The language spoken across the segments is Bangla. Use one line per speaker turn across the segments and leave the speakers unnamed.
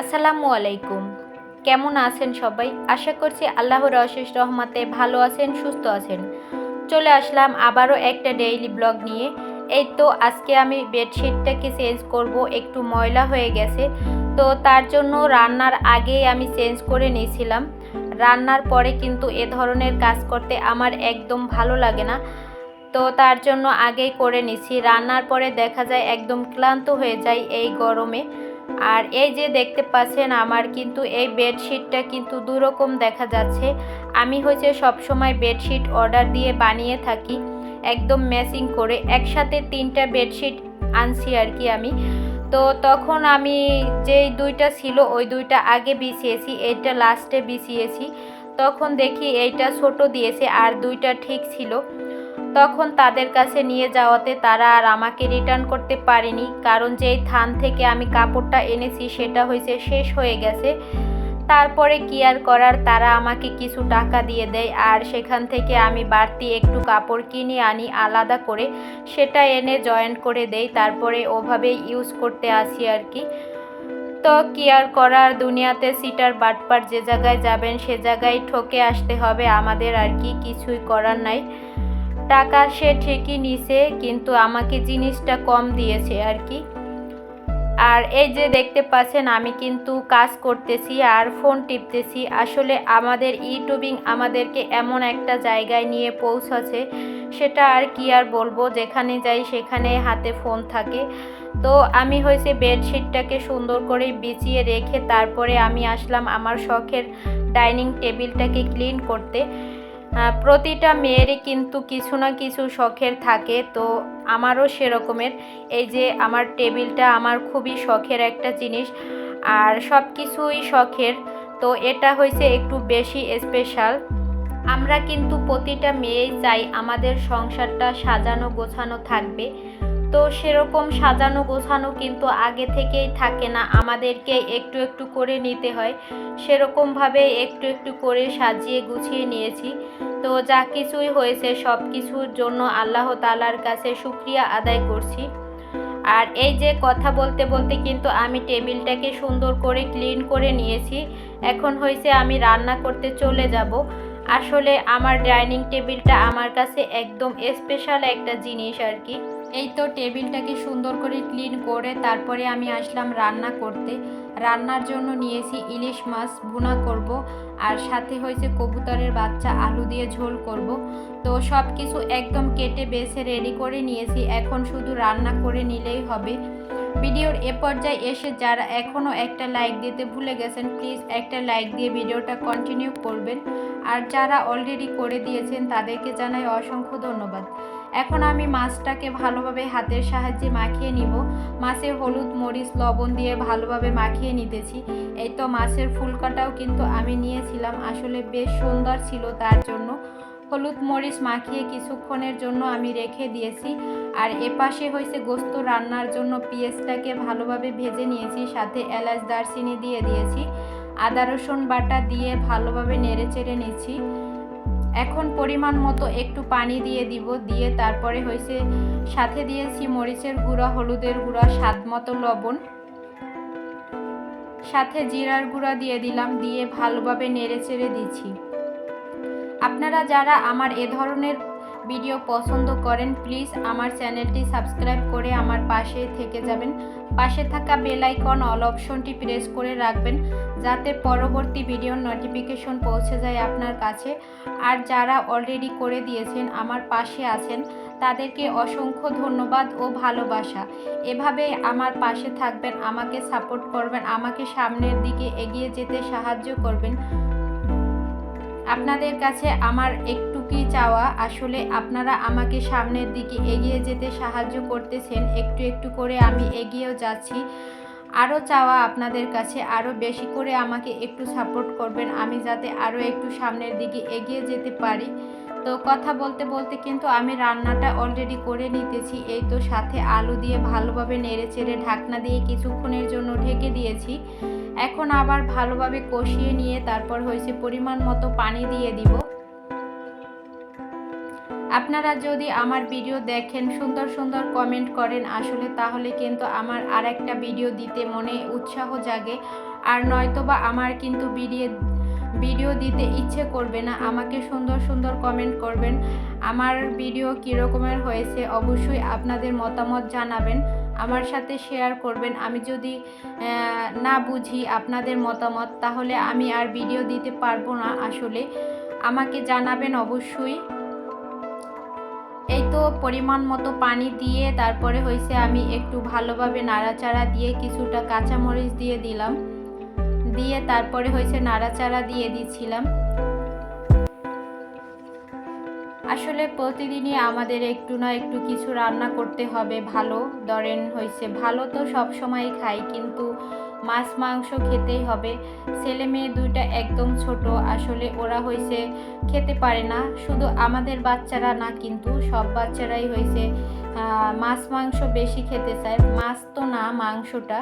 আসসালামু আলাইকুম। কেমন আছেন সবাই? আশা করছি আল্লাহর অশেষ রহমাতে ভালো আছেন, সুস্থ আছেন। চলে আসলাম আবারও একটা ডেইলি ব্লগ নিয়ে। এই তো আজকে আমি বেডশিটটাকে চেঞ্জ করব, একটু ময়লা হয়ে গেছে। তো তার জন্য রান্নার আগেই আমি চেঞ্জ করে নিয়েছিলাম। রান্নার পরে কিন্তু এ ধরনের কাজ করতে আমার একদম ভালো লাগে না। তো তার জন্য আগেই করে নিছি। রান্নার পরে দেখা যায় একদম ক্লান্ত হয়ে যায় এই গরমে। আর এই যে দেখতে পাচ্ছেন আমার কিন্তু এই বেডশিটটা কিন্তু দুরকম দেখা যাচ্ছে। আমি হচ্ছে সবসময় বেডশিট অর্ডার দিয়ে বানিয়ে থাকি, একদম ম্যাচিং করে। একসাথে তিনটা বেডশিট আনছি আর কি আমি। তো তখন আমি যেই দুইটা ছিল, ওই দুইটা আগে বিছিয়েছি, এইটা লাস্টে বিছিয়েছি। তখন দেখি এইটা ছোট দিয়েছে, আর দুইটা ঠিক ছিল। তখন তাদের কাছে নিয়ে যাওয়াতে তারা আর আমাকে রিটার্ন করতে পারেনি, কারণ যেই থান থেকে আমি কাপড়টা এনেছি সেটা হয়েছে শেষ হয়ে গেছে। তারপরে কি আর করার, তারা আমাকে কিছু টাকা দিয়ে দেয় আর সেখান থেকে আমি বাড়তি একটু কাপড় কিনে আনি আলাদা করে, সেটা এনে জয়েন্ট করে দেই, তারপরে ওভাবেই ইউজ করতে আসি আর কি। তো কি আর করার, দুনিয়াতে সিটার বাটপার যে জায়গায় যাবেন সে জায়গায় ঠকে আসতে হবে, আমাদের আর কি কিছুই করার নাই। টাকা সে ঠিকই নিছে, কিন্তু আমাকে জিনিসটা কম দিয়েছে আর কি। আর এই যে দেখতে পাচ্ছেন, আমি কিন্তু কাজ করতেছি আর ফোন টিপতেছি। আসলে আমাদের ইউটিউবিং আমাদেরকে এমন একটা জায়গায় নিয়ে পৌঁছাছে সেটা আর কি আর বলব, যেখানে যাই সেখানে হাতে ফোন থাকে। তো আমি হয়েছে বেডশিটটাকে সুন্দর করে বিছিয়ে রেখে তারপরে আমি আসলাম আমার শখের ডাইনিং টেবিলটাকে ক্লিন করতে। প্রতিটা মেয়েরই কিন্তু কিছু না কিছু শখের থাকে, তো আমারও সেরকমের। এই যে আমার টেবিলটা আমার খুবই শখের একটা জিনিস, আর সব কিছুই শখের, তো এটা হয়েছে একটু বেশি স্পেশাল আমরা কিন্তু প্রতিটা মেয়েই চাই আমাদের সংসারটা সাজানো গোছানো থাকবে। তো সেরকম সাজানো গোছানো কিন্তু আগে থেকেই থাকে না, আমাদেরকে একটু একটু করে নিতে হয়। সেরকমভাবে একটু একটু করে সাজিয়ে গুছিয়ে নিয়েছি। তো যা কিছুই হয়েছে, সব কিছুর জন্য আল্লাহ তালার কাছে সুক্রিয়া আদায় করছি। আর এই যে কথা বলতে বলতে কিন্তু আমি টেবিলটাকে সুন্দর করে ক্লিন করে নিয়েছি। এখন হয়েছে আমি রান্না করতে চলে যাব। আসলে আমার ডাইনিং টেবিলটা আমার কাছে একদম স্পেশাল একটা জিনিস আর কি। এই তো টেবিলটাকে সুন্দর করে ক্লিন করে তারপরে আমি আসলাম রান্না করতে। রান্নার জন্য নিয়েছি ইলিশ মাছ ভুনা করব আর সাথে হয়েছে কবুতরের বাচ্চা আলু দিয়ে ঝোল করব। তো সব কিছু একদম কেটে বেছে রেডি করে নিয়েছি। এখন শুধু রান্না করে নিলেই হবে। ভিডিওর এ পর্যায়ে এসে যারা এখনও একটা লাইক দিতে ভুলে গেছেন, প্লিজ একটা লাইক দিয়ে ভিডিওটা কন্টিনিউ করবেন। আর যারা অলরেডি করে দিয়েছেন, তাদেরকে জানাই অসংখ্য ধন্যবাদ। এখন আমি মাছটাকে ভালোভাবে হাতের সাহায্যে মাখিয়ে নিব। মাছে হলুদ, মরিচ, লবণ দিয়ে ভালোভাবে মাখিয়ে নিতেছি। এই তো মাছের ফুলকাটাও কিন্তু আমি নিয়েছিলাম। আসলে বেশ সুন্দর ছিল তার জন্য। হলুদ, মরিচ মাখিয়ে কিছুক্ষণের জন্য আমি রেখে দিয়েছি। আর এপাশে হয়েছে গোস্ত রান্নার জন্য পেঁয়াজটাকে ভালোভাবে ভেজে নিয়েছি। সাথে এলাচ, দারচিনি দিয়ে দিয়েছি। আদা, রসুন বাটা দিয়ে ভালোভাবে নেড়ে চেড়ে নিচ্ছি। এখন পরিমাণ মতো একটু পানি দিয়ে দিব, দিয়ে তারপরে হয়েছে সাথে দিয়েছি মরিচের গুঁড়া, হলুদের গুঁড়া, স্বাদ মতো লবণ। সাথে জিরার গুঁড়া দিয়ে দিলাম, দিয়ে ভালোভাবে নেড়ে চেড়ে দিচ্ছি। আপনারা যারা আমার এ ধরনের ভিডিও পছন্দ করেন প্লিজ আমার চ্যানেলটি সাবস্ক্রাইব করে আমার পাশে থেকে যাবেন। পাশে থাকা বেল আইকন অল অপশনটি প্রেস করে রাখবেন, যাতে পরবর্তী ভিডিওর নোটিফিকেশন পৌঁছে যায় আপনার কাছে। আর যারা অলরেডি করে দিয়েছেন, আমার পাশে আছেন, তাদেরকে অসংখ্য ধন্যবাদ ও ভালোবাসা। এভাবে আমার পাশে থাকবেন, আমাকে সাপোর্ট করবেন, আমাকে সামনের দিকে এগিয়ে যেতে সাহায্য করবেন। আপনাদের কাছে আমার একটু কি চাওয়া, আসলে আপনারা আমাকে সামনের দিকে এগিয়ে যেতে সাহায্য করতেছেন, একটু একটু করে আমি এগিয়েও যাচ্ছি। আরও চাওয়া আপনাদের কাছে, আরও বেশি করে আমাকে একটু সাপোর্ট করবেন, আমি যাতে আরও একটু সামনের দিকে এগিয়ে যেতে পারি। তো কথা বলতে বলতে কিন্তু আমি রান্নাটা অলরেডি করে নিতেছি, এই তো সাথে আলু দিয়ে ভালোভাবে নেড়ে চেড়ে ঢাকনা দিয়ে কিছুক্ষণের জন্য ঢেকে দিয়েছি। এখন আবার ভালোভাবে কষিয়ে নিয়ে তারপর হয়েছে পরিমাণ মতো পানি দিয়ে দিব। আপনারা যদি আমার ভিডিও দেখেন, সুন্দর সুন্দর কমেন্ট করেন, আসলে তাহলে কিন্তু আমার আর একটা ভিডিও দিতে মনে উৎসাহ জাগে। আর নয়তোবা আমার কিন্তু ভিডিও ভিডিও দিতে ইচ্ছে করবে না, আমাকে সুন্দর সুন্দর কমেন্ট করবেন। আমার ভিডিও কীরকমের হয়েছে অবশ্যই আপনাদের মতামত জানাবেন। আমার সাথে শেয়ার করবেন। আমি যদি না বুঝি আপনাদের মতামত, তাহলে আমি আর ভিডিও দিতে পারব না আসলে। আমাকে জানাবেন অবশ্যই। এই তো পরিমাণ মতো পানি দিয়ে তারপরে হয়েছে আমি একটু ভালোভাবে নাড়াচাড়া দিয়ে কিছুটা কাঁচামরিচ দিয়ে দিলাম। দিয়ে তারপরে হয়েছে নাড়াচাড়া দিয়ে দিচ্ছিলাম আসলে প্রতিদিনই আমাদের একটু না একটু কিছু রান্না করতে হবে, ভালো। ধরেন হয়েছে ভালো তো সব সময় খাই, কিন্তু মাছ, মাংস খেতেই হবে। ছেলে মেয়ে দুইটা একদম ছোট, আসলে ওরা হয়েছে খেতে পারে না। শুধু আমাদের বাচ্চারা না, কিন্তু সব বাচ্চারাই হয়েছে মাছ, মাংস বেশি খেতে চায়। মাছ তো না, মাংসটা।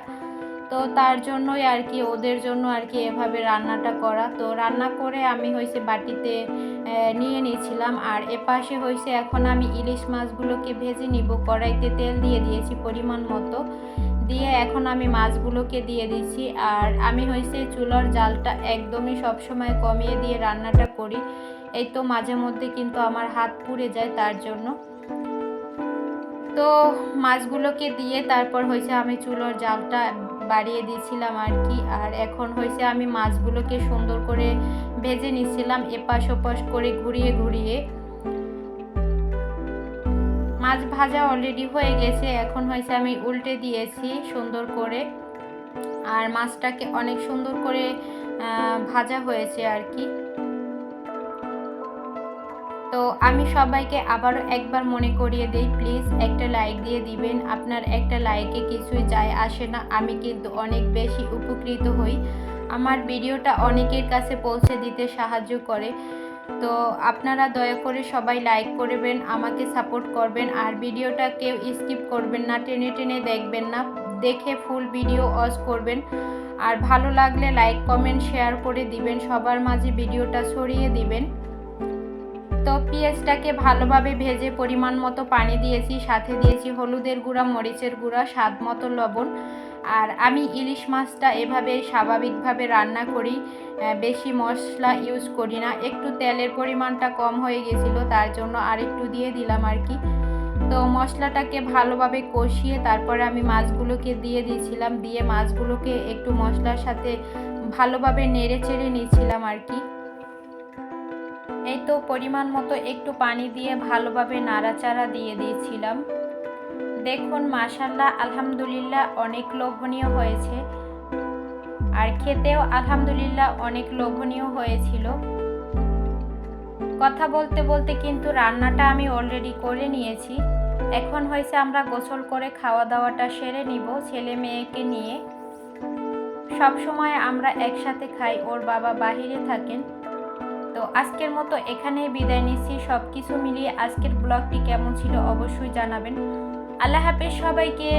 তো তার জন্যই আর কি, ওদের জন্য আর কি এভাবে রান্নাটা করা। তো রান্না করে আমি হয়েছে বাটিতে নিয়ে নিয়েছিলাম। আর এপাশে হয়েছে এখন আমি ইলিশ মাছগুলোকে ভেজে নিব। কড়াইতে তেল দিয়ে দিয়েছি পরিমাণ মতো। দিয়ে এখন আমি মাছগুলোকে দিয়ে দিচ্ছি। আর আমি হয়েছে চুলার জালটা একদমই সবসময় কমিয়ে দিয়ে রান্নাটা করি। এই তো মাঝে মধ্যে কিন্তু আমার হাত পুড়ে যায় তার জন্য। তো মাছগুলোকে দিয়ে তারপর হয়েছে আমি চুলোর জালটা বাড়িয়ে দিয়েছিলাম আর কি। আর এখন হয়েছে আমি মাছগুলোকে সুন্দর করে ভেজে নিচ্ছিলাম এপাশ ওপাশ করে ঘুরিয়ে ঘুরিয়ে। মাছ ভাজা অলরেডি হয়ে গেছে, এখন হয়েছে আমি উল্টে দিয়েছি সুন্দর করে। আর মাছটাকে অনেক সুন্দর করে ভাজা হয়েছে আর কি। তো আমি সবাইকে আবারও একবার মনে করিয়ে দিই প্লিজ একটা লাইক দিয়ে দিবেন। আপনার একটা লাইকে কিছুই যায় আসে না। আমি কিন্তু অনেক বেশি উপকৃত হই। আমার ভিডিওটা অনেকের কাছে পৌঁছে দিতে সাহায্য করে। তো আপনারা দয়া করে সবাই লাইক করবেন, আমাকে সাপোর্ট করবেন। আর ভিডিওটা কেউ স্কিপ করবেন না, টেনে টেনে দেখবেন না। দেখে ফুল ভিডিও অজ করবেন। আর ভালো লাগলে লাইক কমেন্ট শেয়ার করে দিবেন। সবার মাঝে ভিডিওটা ছড়িয়ে দিবেন। তো পেঁয়াজটাকে ভালোভাবে ভেজে পরিমাণ মতো পানি দিয়েছি, সাথে দিয়েছি হলুদের গুঁড়া, মরিচের গুঁড়া, স্বাদ মতো লবণ। আর আমি ইলিশ মাছটা এভাবে স্বাভাবিকভাবে রান্না করি বেশি মশলা ইউজ করি না। একটু তেলের পরিমাণটা কম হয়ে গেছিল, তার জন্য আর একটু দিয়ে দিলাম আর কি। তো মশলাটাকে ভালোভাবে কষিয়ে তারপরে আমি মাছগুলোকে দিয়ে দিয়েছিলাম, দিয়ে মাছগুলোকে একটু মশলার সাথে ভালোভাবে নেড়ে চেড়ে নিয়েছিলাম আর কি। এই তো পরিমাণ মতো একটু পানি দিয়ে ভালোভাবে নাড়াচাড়া দিয়ে দিয়েছিলাম। দেখুন মাশাল্লাহ আলহামদুলিল্লাহ অনেক লোভনীয় হয়েছে। আর খেতেও আলহামদুলিল্লাহ অনেক লোভনীয় হয়েছিল। কথা বলতে বলতে কিন্তু রান্নাটা আমি অলরেডি করে নিয়েছি। এখন হয়েছে আমরা গোসল করে খাওয়া দাওয়াটা সেরে নিব ছেলে মেয়েকে নিয়ে। সব সময় আমরা একসাথে খাই, ওর বাবা বাহিরে থাকেন। আজকের মতো এখানেই বিদায় নিচ্ছি। সব কিছু মিলিয়ে আজকের ব্লগটি কেমন ছিল অবশ্যই জানাবেন। আল্লাহ হাফেজ সবাইকে।